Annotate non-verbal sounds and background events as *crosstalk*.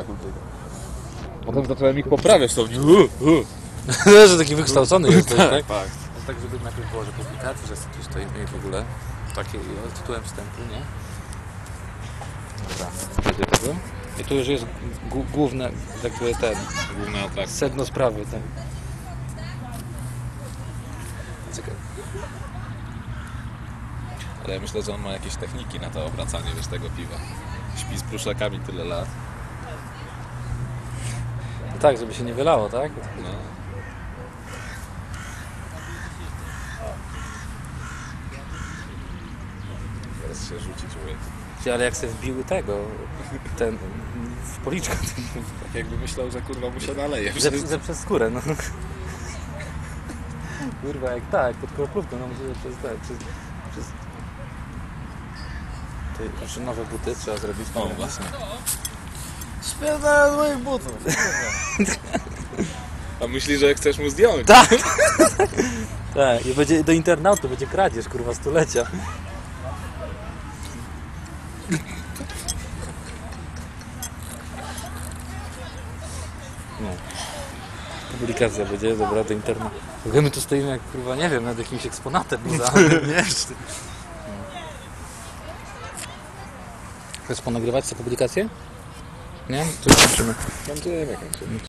tak ucieka. Potem zacząłem ich poprawiać, to oni... *laughs* że taki wykształcony *laughs* jesteś, tak? tak. tak? Tak, żeby najpierw było, że publikacja, że tu stoimy i w ogóle takie tytułem wstępu, nie? Dobra. I tu już jest główne, jakby ten, Główna atrakcja. sedno sprawy, tak? Ciekawe. Ale ja myślę, że on ma jakieś techniki na to obracanie, wiesz, tego piwa. Śpi z pluszakami tyle lat. Tak, żeby się nie wylało, tak? No. Teraz się rzuci człowiek. Ale jak sobie wbiły tego, ten, w policzkę, Tak jakby myślał, że kurwa mu się naleje. że, że przez skórę, no. Kurwa, jak tak, pod kroplówką, no może przez tak, przez... przez... Ty, nowe buty trzeba zrobić. O, właśnie. Spierdala z moich butów. A myśli, że chcesz mu zdjąć? Tak! *laughs* tak, i będzie do internautu, będzie kradzież, kurwa, stulecia. No. Publikacja będzie, dobra, do internetu. My tu stoimy jak, kurwa, nie wiem, nad jakimś eksponatem muzealnym, *laughs* nie? Chcesz ponagrywać tę publikację? Nie? To kończymy. Kończymy, kończymy.